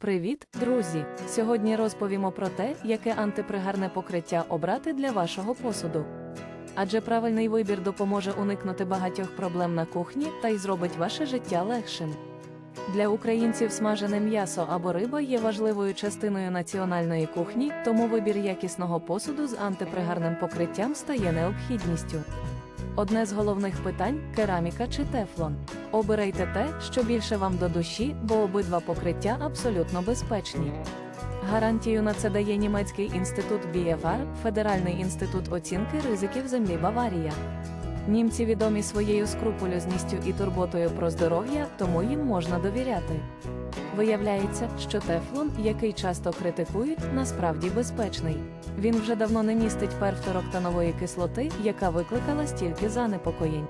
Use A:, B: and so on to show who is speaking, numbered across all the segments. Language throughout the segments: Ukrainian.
A: Привіт, друзі! Сьогодні розповімо про те, яке антипригарне покриття обрати для вашого посуду. Адже правильний вибір допоможе уникнути багатьох проблем на кухні та й зробить ваше життя легшим. Для українців смажене м'ясо або риба є важливою частиною національної кухні, тому вибір якісного посуду з антипригарним покриттям стає необхідністю. Одне з головних питань кераміка чи тефлон. Обирайте те, що більше вам до душі, бо обидва покриття абсолютно безпечні. Гарантію на це дає німецький інститут BFR, Федеральний інститут оцінки ризиків землі Баварія. Німці відомі своєю скрупульозністю і турботою про здоров'я, тому їм можна довіряти. Виявляється, що тефлон, який часто критикують, насправді безпечний. Він вже давно не містить перфтороктанової кислоти, яка викликала стільки занепокоєнь.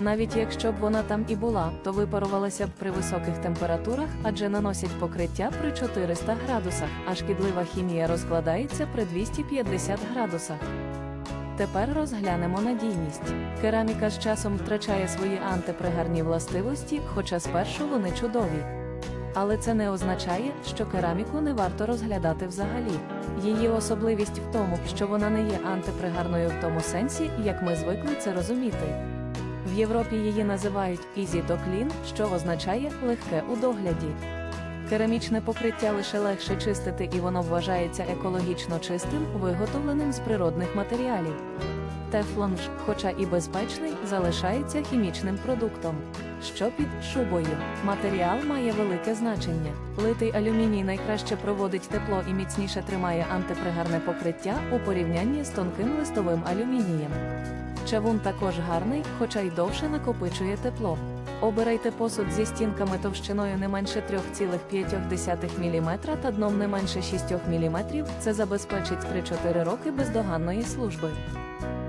A: Навіть якщо б вона там і була, то випарувалася б при високих температурах, адже наносять покриття при 400 градусах, а шкідлива хімія розкладається при 250 градусах. Тепер розглянемо надійність. Кераміка з часом втрачає свої антипригарні властивості, хоча спершу вони чудові. Але це не означає, що кераміку не варто розглядати взагалі. Її особливість в тому, що вона не є антипригарною в тому сенсі, як ми звикли це розуміти. В Європі її називають Easy to Clean, що означає легке у догляді. Керамічне покриття лише легше чистити і воно вважається екологічно чистим, виготовленим з природних матеріалів. Тефлон ж, хоча і безпечний, залишається хімічним продуктом. Що під шубою? Матеріал має велике значення. Литий алюміній найкраще проводить тепло і міцніше тримає антипригарне покриття у порівнянні з тонким листовим алюмінієм. Чавун також гарний, хоча й довше накопичує тепло. Обирайте посуд зі стінками товщиною не менше 3,5 мм та дном не менше 6 мм. Це забезпечить 3-4 роки бездоганної служби.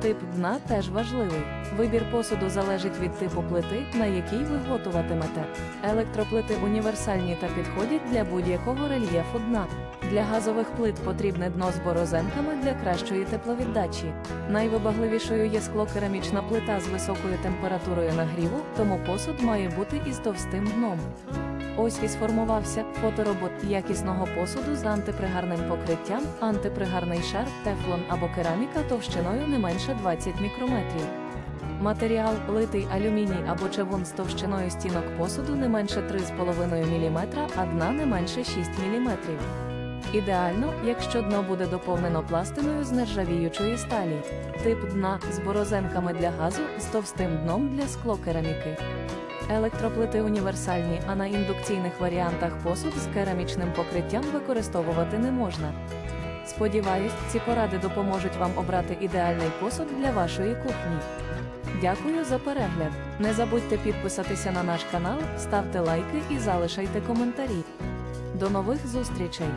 A: Тип дна теж важливий. Вибір посуду залежить від типу плити, на якій ви готуватимете. Електроплити універсальні та підходять для будь-якого рельєфу дна. Для газових плит потрібне дно з борозенками для кращої тепловіддачі. Найвибагливішою є склокерамічна плита з високою температурою нагріву, тому посуд має бути із товстим дном. Ось і сформувався фоторобот якісного посуду з антипригарним покриттям, антипригарний шар, тефлон або кераміка товщиною не менше 20 мікрометрів. Матеріал литий алюміній або чавун з товщиною стінок посуду не менше 3,5 мм, а дна не менше 6 мм. Ідеально, якщо дно буде доповнено пластиною з нержавіючої сталі. Тип дна з борозенками для газу з товстим дном для склокераміки. Електроплити універсальні, а на індукційних варіантах посуд з керамічним покриттям використовувати не можна. Сподіваюсь, ці поради допоможуть вам обрати ідеальний посуд для вашої кухні. Дякую за перегляд. Не забудьте підписатися на наш канал, ставте лайки і залишайте коментарі. До нових зустрічей!